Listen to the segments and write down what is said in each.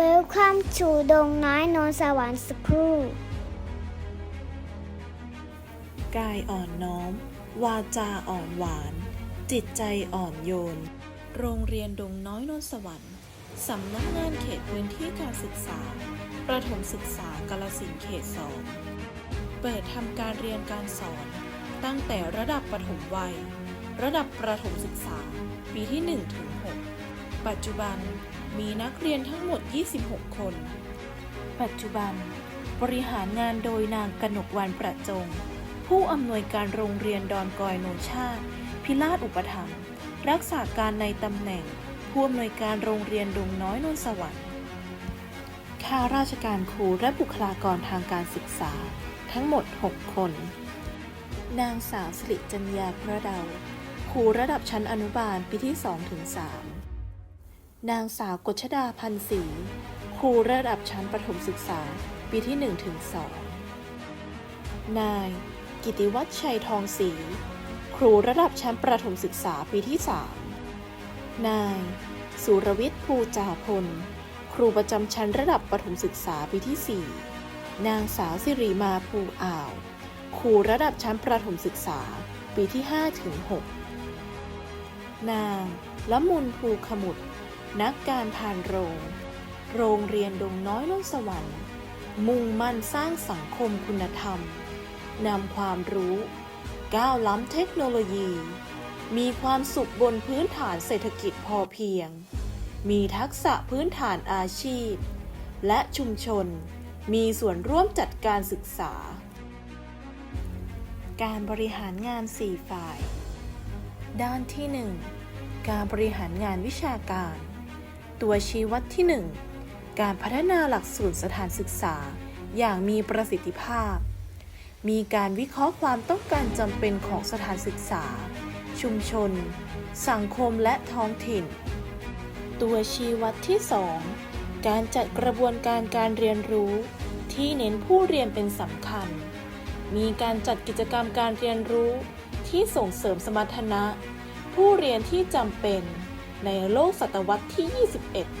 Welcome to ดงน้อยนนสวรรค์สครูกายอ่อนน้อม วาจาอ่อนหวาน จิตใจอ่อนโยน โรงเรียนดงน้อยนนสวรรค์สำนักงานเขตพื้นที่การศึกษา ประถมศึกษากาลสินเขตสองเปิดทำการเรียนการสอน ตั้งแต่ระดับประถมวัย ระดับประถมศึกษา ปีที่ 1 ถึง 6 ปัจจุบัน มีนักเรียนทั้งหมด 26 คน ปัจจุบัน บริหารงานโดยนางกนกวันประจง ผู้อำนวยการโรงเรียนดอนกอยโนชาติ พิราชอุปถัมภ์รักษาการในตำแหน่ง ผู้อำนวยการโรงเรียนดงน้อยนนสวรรค์ข้าราชการครูและบุคลากรทางการศึกษาทั้งหมด 6 คน นางสาวสิริจัญญาพระเดา ครูระดับชั้นอนุบาลปีที่2ถึง3 นางสาวกฤษดาพันศรีครูระดับชั้นประถมศึกษา ปีที่1ถึง2นาย กิติวัชชัยทองศรีครูระดับชั้นประถมศึกษาปีที่ 3 นาย สุรวิทย์ภูจาพล ครูประจำชั้นระดับประถมศึกษาปีที่ 4 นางสาวสิริมาภูอ่าว ครูระดับชั้นประถมศึกษา ปีที่5ถึง6นางละมุนภูขมุด นักการพานโรง โรงเรียนดงน้อยนนสวรรค์ มุ่งมั่นสร้างสังคมคุณธรรม นำความรู้ ก้าวล้ำเทคโนโลยี มีความสุขบนพื้นฐานเศรษฐกิจพอเพียง มีทักษะพื้นฐานอาชีพ และชุมชน มีส่วนร่วมจัดการศึกษา การบริหารงาน 4 ฝ่าย ด้านที่ 1 การบริหารงานวิชาการ ตัวชี้วัดที่ 1 การพัฒนาหลักสูตรสถานศึกษา อย่างมีประสิทธิภาพ มีการวิเคราะห์ความต้องการจำเป็นของสถานศึกษา ชุมชน สังคมและท้องถิ่น ตัวชี้วัดที่ 2 การจัดกระบวนการการเรียนรู้ ที่เน้นผู้เรียนเป็นสำคัญ มีการจัดกิจกรรมการเรียนรู้ ที่ส่งเสริมสมรรถนะ ผู้เรียนที่จำเป็น ในโลกศตวรรษที่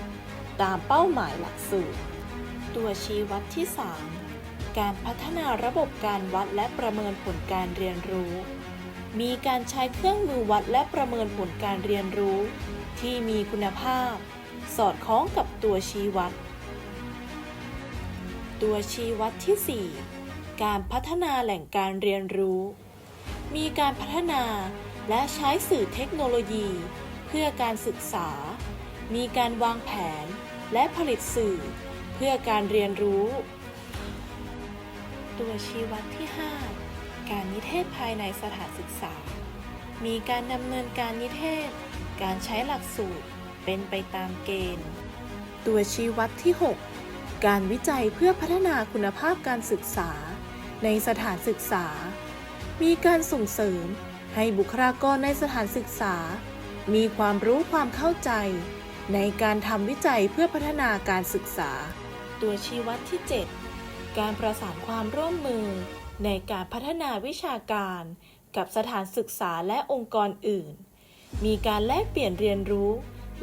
21 ตามเป้าหมายหลักสูตร ตัวชี้วัดที่ 3 การพัฒนาระบบการวัดและประเมินผลการเรียนรู้ มีการใช้เครื่องมือวัดและประเมินผลการเรียนรู้ ที่มีคุณภาพ สอดคล้องกับตัวชี้วัด ตัวชี้วัดที่ 4 การพัฒนาแหล่งการเรียนรู้ มีการพัฒนาและใช้สื่อเทคโนโลยี เพื่อการศึกษา มีการวางแผน และผลิตสื่อ เพื่อการเรียนรู้ ตัวชี้วัดที่ 5 การนิเทศภายในสถานศึกษา มีการดำเนินการนิเทศ การใช้หลักสูตรเป็นไปตามเกณฑ์ ตัวชี้วัดที่ 6 การวิจัยเพื่อพัฒนาคุณภาพการศึกษา ในสถานศึกษา มีการส่งเสริมให้บุคลากรในสถานศึกษา มีความรู้ความเข้าใจ ในการทำวิจัยเพื่อพัฒนาการศึกษา ตัวชี้วัดที่ 7 การประสานความร่วมมือ ในการพัฒนาวิชาการ กับสถานศึกษาและองค์กรอื่น มีการแลกเปลี่ยนเรียนรู้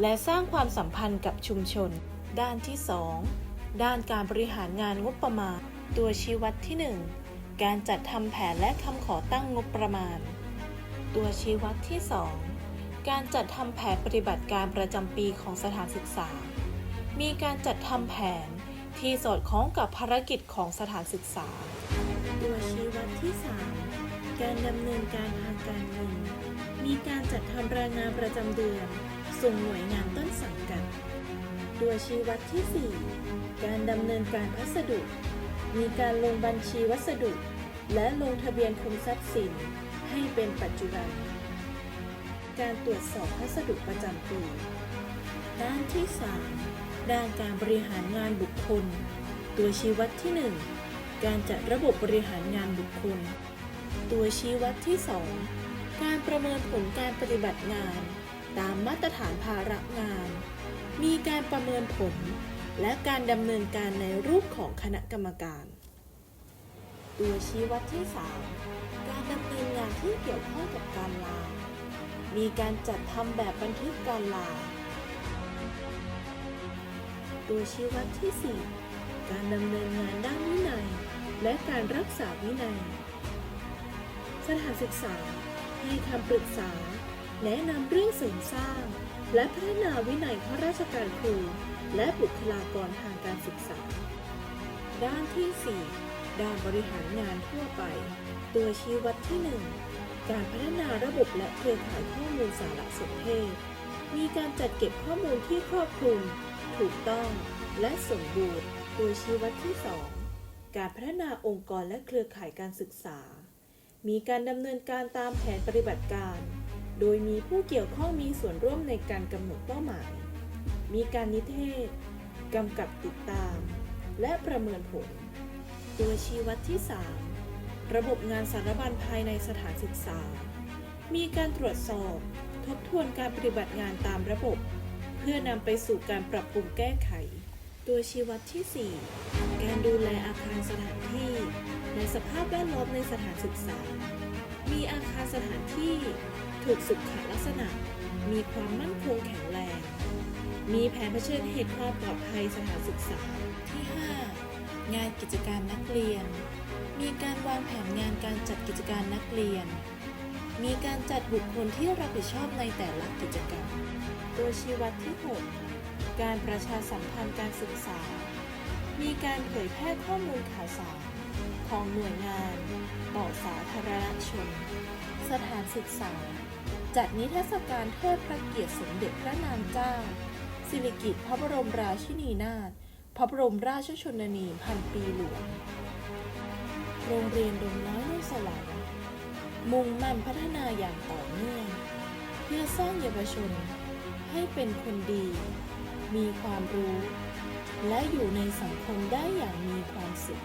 และสร้างความสัมพันธ์กับชุมชน ด้านที่ 2 ด้านการบริหารงานงบประมาณ ตัวชี้วัดที่ 1 การจัดทำแผนและคำขอตั้งงบประมาณ ตัวชี้วัดที่ 2 การจัดทำแผนปฏิบัติการประจำปีของสถานศึกษา มีการจัดทำแผนที่สอดคล้องกับภารกิจของสถานศึกษา ตัวชี้วัดที่ 3 การดำเนินการทางการเงิน มีการจัดทำรายงานประจำเดือน ส่งหน่วยงานต้นสังกัด ตัวชี้วัดที่ 4 การดำเนินการพัสดุ มีการลงบัญชีวัสดุ และลงทะเบียนคุมทรัพย์สินให้เป็นปัจจุบัน การตรวจสอบพัสดุประจำปี ด้านที่ 3 ด้านการบริหารงานบุคคล ตัวชี้วัดที่ 1 การจัดระบบบริหารงานบุคคล ตัวชี้วัดที่ 2 การประเมินผลการปฏิบัติงาน ตามมาตรฐานภาระงาน มีการประเมินผล และการดำเนินการในรูปของคณะกรรมการ ตัวชี้วัดที่ 3 การดำเนินงานที่เกี่ยวข้องกับการลา มีการจัดทำแบบบันทึกการลา ตัวชี้วัดที่ 4 การดำเนินงานด้านวินัย และการรักษาวินัย สถานศึกษาให้คำปรึกษา แนะนำเรื่องเสริมสร้าง และพัฒนาวินัยข้าราชการครู และบุคลากรทางการศึกษา ด้านที่ 4 ด้านบริหารงานทั่วไป ตัวชี้วัดที่ 1 การพัฒนาระบบและเครือข่ายข้อมูลสารสนเทศ มีการจัดเก็บข้อมูลที่ครอบคลุม ถูกต้องและสมบูรณ์ตัวชี้วัดที่ 2 การพัฒนาองค์กรและเครือข่ายการศึกษา มีการดำเนินการตามแผนปฏิบัติการ โดยมีผู้เกี่ยวข้องมีส่วนร่วมในการกำหนดเป้าหมาย มีการนิเทศกำกับติดตาม และประเมินผล ตัวชี้วัดที่ 3 ระบบงานสารบัญภายในสถานศึกษา มีการตรวจสอบ ทบทวนการปฏิบัติงานตามระบบ เพื่อนำไปสู่การปรับปรุงแก้ไข ตัวชี้วัดที่ 4 การดูแลอาคารสถานที่ในสภาพแวดล้อมในสถานศึกษา มีอาคารสถานที่ ถูกสุขลักษณะ มีความมั่นคงแข็งแรง มีแผนเผชิญเหตุความปลอดภัยสถานศึกษาที่ 5 งานกิจการนักเรียน มีการวางแผนงานการจัดกิจการนักเรียน มีการจัดบุคคลที่รับผิดชอบในแต่ละกิจกรรม ตัวชี้วัดที่ 6 การประชาสัมพันธ์การศึกษา มีการเผยแพร่ข้อมูลข่าวสารของหน่วยงานต่อสาธารณชน สถานศึกษา จัดนิทรรศการเทิดพระเกียรติสมเด็จพระนางเจ้า สิริกิติ์พระบรมราชินีนาถ พระบรมราชชนนีพันปีหลวง โรงเรียนดงน้อยนุ่นสวรรค์มุ่งมั่นพัฒนาอย่างต่อเนื่อง เพื่อสร้างเยาวชนให้เป็นคนดี มีความรู้ และอยู่ในสังคมได้อย่างมีความสุข